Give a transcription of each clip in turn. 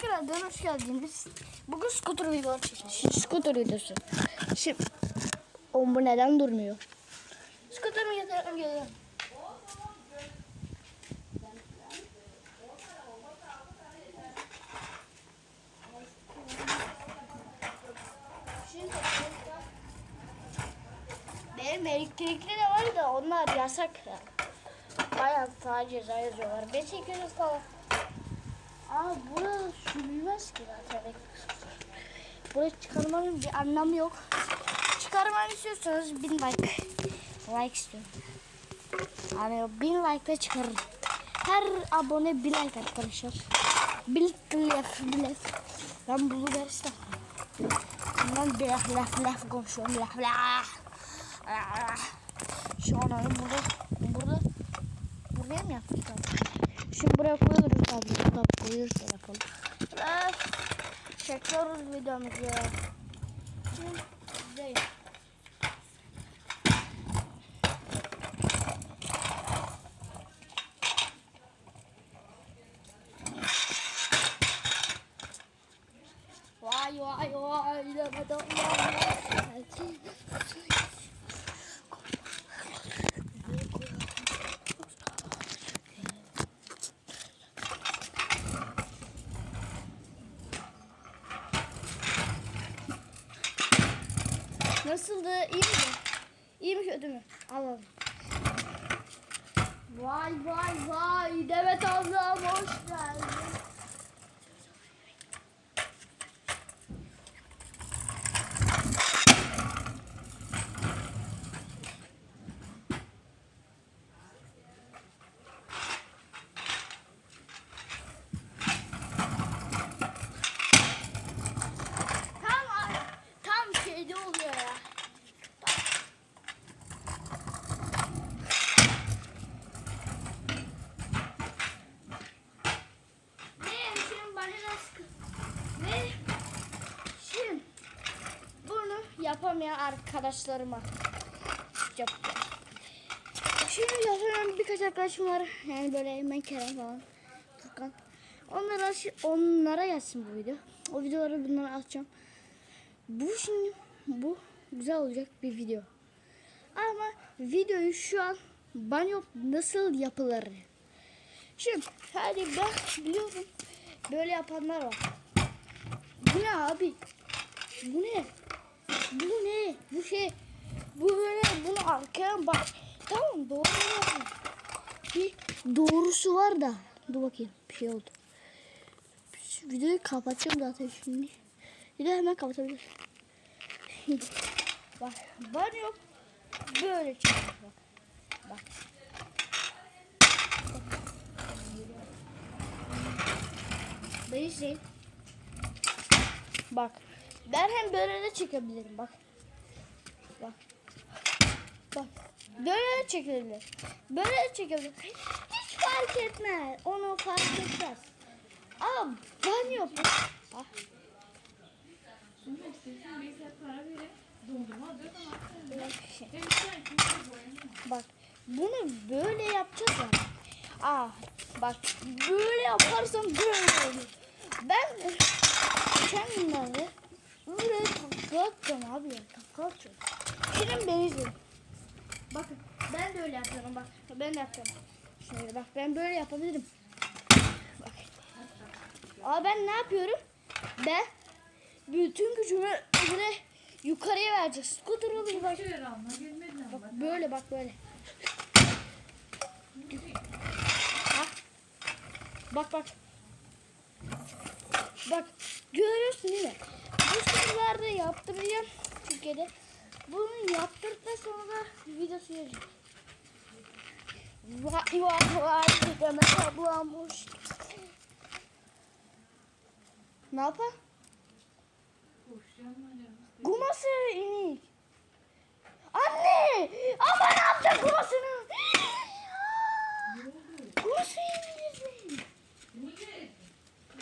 Tekrardan hoş geldiniz. Bugün scooter videosu çekeceğiz. Scooter videosu. Şimdi Oğlum bu neden durmuyor? Scooter'ımı getirelim geliyorum. Benim elektrikli de var da onlar yasak. Bayağı sadece ceza yazıyorlar. 500 falan. Aa burası sürülmez ki zaten. Burayı çıkarmanın bir anlamı yok. Çıkarmamı istiyorsanız bin like. Like istiyorum. Yani bin like'da çıkarırım. Her abone bir like arkadaşlar. Bir lef lef. Ben bunu versem. Ben bir laf laf laf konuşuyorum. Laf laf. Şu an hani burada burada buraya mı yaptık? Şimdi buraya koyuyoruz tabii. Tabii koyuyoruz bakalım. Ve çekiyoruz videomuzu. Şimdi değil. Vay vay vay demeden vay. Nasıldı? İyi mi? İyi mi kötü mü? Alalım. Vay vay vay Demet ablam hoş geldin. Tam tam şeyde oluyor ya. Ne şimdi bana nasıl ne şimdi bunu yapamayan arkadaşlarıma yapacağım. Şimdi yapamayan birkaç arkadaşım var. Yani böyle hemen Kerem falan. Furkan. Onlara, onlara gelsin bu video. O videoları bunlara atacağım. Bu şimdi bu güzel olacak bir video. Ama videoyu şu an banyo nasıl yapılır? Şimdi hadi ben biliyorum böyle yapanlar var. Bu ne abi? Bu ne? Bu ne? Bu şey bu böyle bunu arkaya bak. Tamam doğru. Bir doğrusu var da. Dur bakayım bir şey oldu. Videoyu kapatacağım zaten şimdi. De hemen kapatabilirim. bak banyo böyle çıkıyor bak. Bak. Ben izleyin. Bak. Ben hem böyle de çekebilirim bak. Bak. Bak. Böyle de çekebilir. Böyle de çekebilir. Hiç fark etmez. Onu fark etmez. Ama. Bak. Ama Bak. ben kimse boyamıyor. Bak bunu böyle yapacağız ya. Aa bak böyle yaparsam böyle olur. Ben geçen günlerde böyle takla atacağım abi ya takla atacağım. Bakın ben de öyle yapıyorum bak. Ben de yapıyorum. Şöyle bak ben böyle yapabilirim. Bak. Aa ben ne yapıyorum? Ben bütün gücümü böyle yukarıya vereceğim. Scooter'ı bir bak. Bak böyle bak böyle. Ha? Bak bak. Bak görüyorsun değil mi? Yaptıracağım Türkiye'de. Bunu yaptırdıktan sonra videosu gelecek. Vay vay vay Demet ablam hoş. Ne yapar? Kuması inik. Anne! Ama ne yaptın kumasını? Kuması inik. Niye?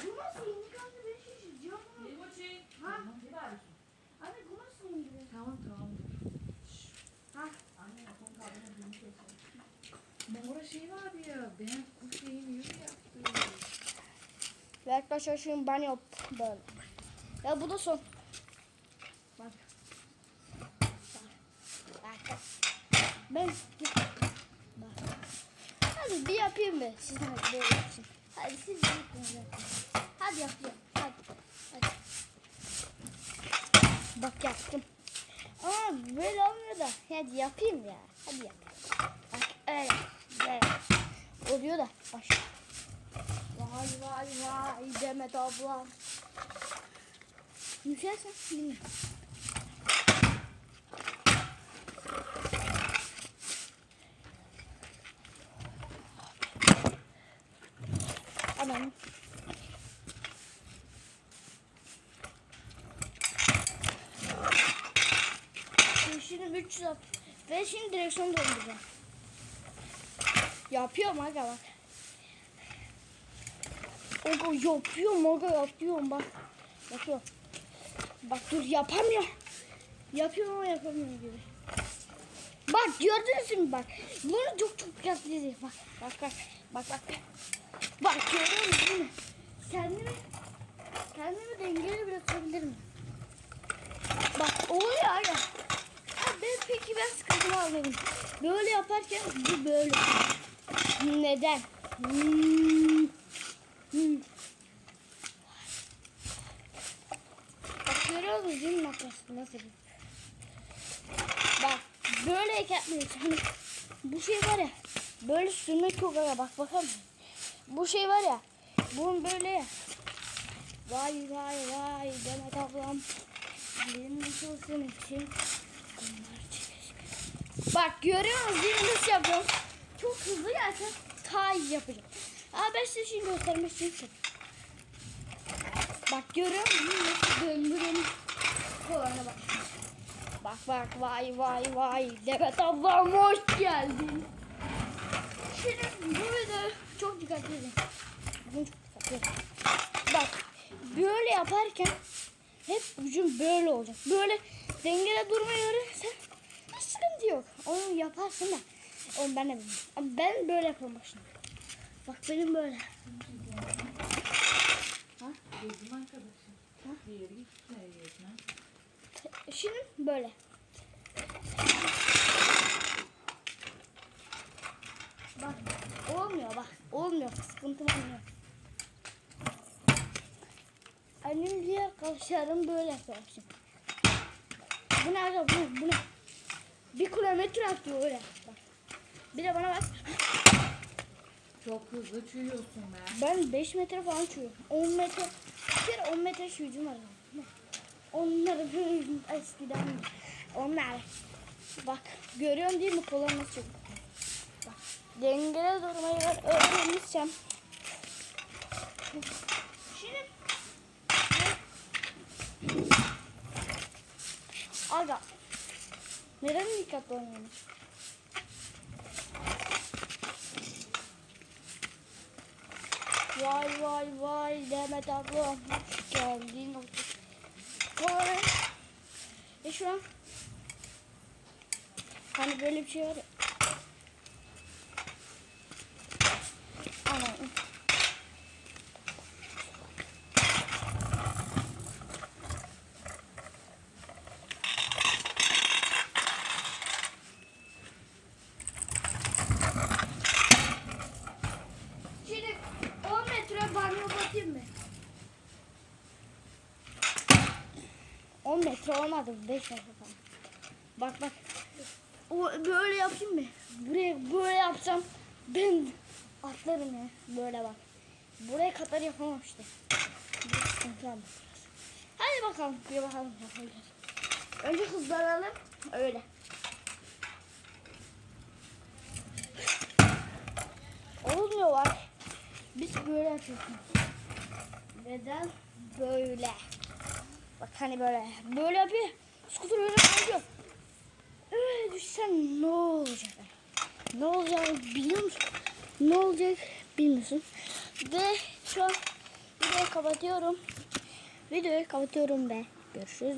Kuması inik anne ben şişireceğim. Benim o şey. Ha? Ne bağırıyorsun? Anne kuması inik. Tamam tamam. Ha? Anne yapalım kabına bunu keselim. Mora şey vardı ya. Ben o şeyi niye yaptım? Arkadaşlar şimdi banyo böyle. Ya bu da son. Bak. Ben Bak. Hadi bir yapayım be. Siz de böyle yapın. Hadi siz de yapın. Hadi yapayım. Hadi. Hadi. Bak yaptım. Ama böyle olmuyor da. Hadi yapayım ya. Hadi yap. Bak öyle. Böyle. Oluyor da. Baş. Vay vay vay Demet abla. Düşersen dinle. Anam. Şimdi, şimdi 300 at. Ve şimdi direksiyon döndüreceğim. Yapıyorum aga bak. Aga yapıyorum aga yapıyorum bak. Yapıyorum. Bak dur yapamıyorum. Yapıyorum ama yapamıyorum gibi. Bak gördünüz mü bak. Bunu çok çok dikkatli Bak bak bak. Bak bak. Bak görüyor musun? Kendimi kendimi dengeli bırakabilirim. Bak oluyor aga. Ben peki ben sıkıntımı anladım. Böyle yaparken bu böyle. Neden? Hmm. Hmm. Bak görüyor musunuz değil mi makası nasıl? Bak böyleyken hani bu şey var ya böyle sürmek çok ara bak bakalım. Bu şey var ya bunun böyle ya. Vay vay vay Demet ablam. Benim senin için. Bunlar çekecek. Bak görüyor musunuz değil mi nasıl yapıyorum? Çok hızlı daha iyi yapacağım. Aa ben size şimdi göstermek için çek. Bak görüyor musun? Nasıl döndürüyorum. Kolana bak. Bak bak vay vay vay. Demet ablam hoş geldin. Şimdi bu video çok dikkatli edin. Bunu çok dikkatli edin. Bak böyle yaparken hep ucun böyle olacak. Böyle dengede durmayı öğrenirsen hiç sıkıntı yok. Onu yaparsın da. Onu ben de bilmiyorum. Ben böyle bak şimdi. Bak benim böyle. Arkadaşım. Yetmez. Şimdi böyle. Bak olmuyor bak olmuyor sıkıntı olmuyor. Annem diye arkadaşlarım böyle yapıyor şimdi. Bu ne aga bu, bu ne? Bir kilometre atıyor öyle. Bak. Bir de bana bak. Çok hızlı çürüyorsun be. Ben 5 metre falan çürüyorum. 10 metre. Bir kere 10 metre çürüdüm var. Böyle eskiden. Onlar. Bak görüyorsun değil mi kolay nasıl çürüyor? Bak dengede durmayı ben öğrenmişsem. Şimdi Aga. Neden dikkatli oynuyorsun? Vay vay vay Demet abla hoş geldin. Vay. E şu an hani böyle bir şey var ya. Ana. Şimdi 10 metre banyo batayım mı? 10 metre olmadı 5 metre falan. Bak bak. O böyle yapayım mı? Buraya böyle yapsam ben atlarım ya. Böyle bak. Buraya kadar yapamam işte. Var. Hadi bakalım. Bir bakalım yapacağız. Önce hızlanalım. Öyle. Olmuyor bak. Biz böyle yapıyoruz. Neden böyle? Bak hani böyle. Böyle yapıyor. Skuter öyle kayıyor. Öyle düşsen ne olacak? Ne olacağını biliyor musun? Ne olacak bilmiyorsun. Ve şu an videoyu kapatıyorum. Videoyu kapatıyorum ve görüşürüz.